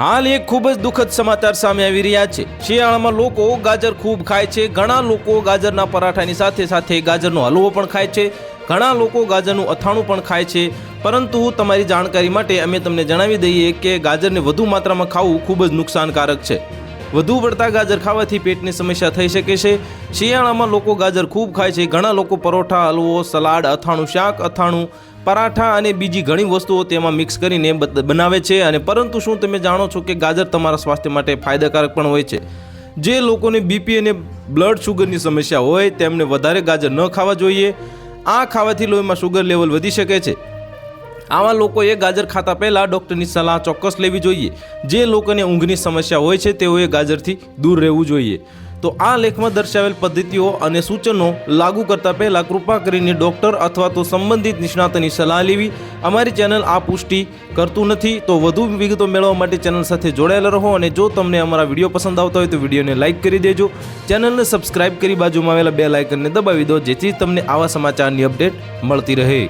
હાલ એક ખૂબ જ દુઃખદ સમાચાર સામે આવી રહ્યા છે. શિયાળામાં લોકો ગાજર ખૂબ ખાય છે. ઘણા લોકો ગાજરના પરાઠાની સાથે સાથે ગાજરનો હલવો પણ ખાય છે. ઘણા લોકો ગાજરનું અથાણું પણ ખાય છે. પરંતુ તમારી જાણકારી માટે અમે તમને જણાવી દઈએ કે ગાજરને વધુ માત્રામાં ખાવું ખૂબ જ નુકસાનકારક છે. વધુ પડતા ગાજર ખાવાથી પેટની સમસ્યા થઈ શકે છે. શિયાળામાં લોકો ગાજર ખૂબ ખાય છે. ઘણા લોકો પરોઠા, હલવો, સલાડ, અથાણું, શાક, અથાણું પરાઠા અને બીજી ઘણી વસ્તુઓ તેમાં મિક્સ કરીને બનાવે છે અને પરંતુ શું તમે જાણો છો કે ગાજર તમારા સ્વાસ્થ્ય માટે ફાયદાકારક પણ હોય છે? જે લોકોને બીપી અને બ્લડ શુગરની સમસ્યા હોય તેમને વધારે ગાજર ન ખાવા જોઈએ. આ ખાવાથી લોહીમાં શુગર લેવલ વધી શકે છે. આવા લોકોએ ગાજર ખાતા પહેલાં ડૉક્ટરની સલાહ ચોક્કસ લેવી જોઈએ. જે લોકોને ઊંઘની સમસ્યા હોય છે તેઓએ ગાજરથી દૂર રહેવું જોઈએ. તો આ લેખમાં દર્શાવેલ પદ્ધતિઓ અને સૂચનો લાગુ કરતા પહેલાં કૃપા કરીને ડૉક્ટર અથવા તો સંબંધિત નિષ્ણાતની સલાહ લેવી. અમારી ચેનલ આ પુષ્ટિ કરતું નથી, તો વધુ વિગતો મેળવવા માટે ચેનલ સાથે જોડાયેલા રહો અને જો તમને અમારા વીડિયો પસંદ આવતા હોય તો વિડીયોને લાઇક કરી દેજો. ચેનલને સબસ્ક્રાઇબ કરી બાજુમાં આવેલા બે લાઇકનને દબાવી દો, જેથી તમને આવા સમાચારની અપડેટ મળતી રહે.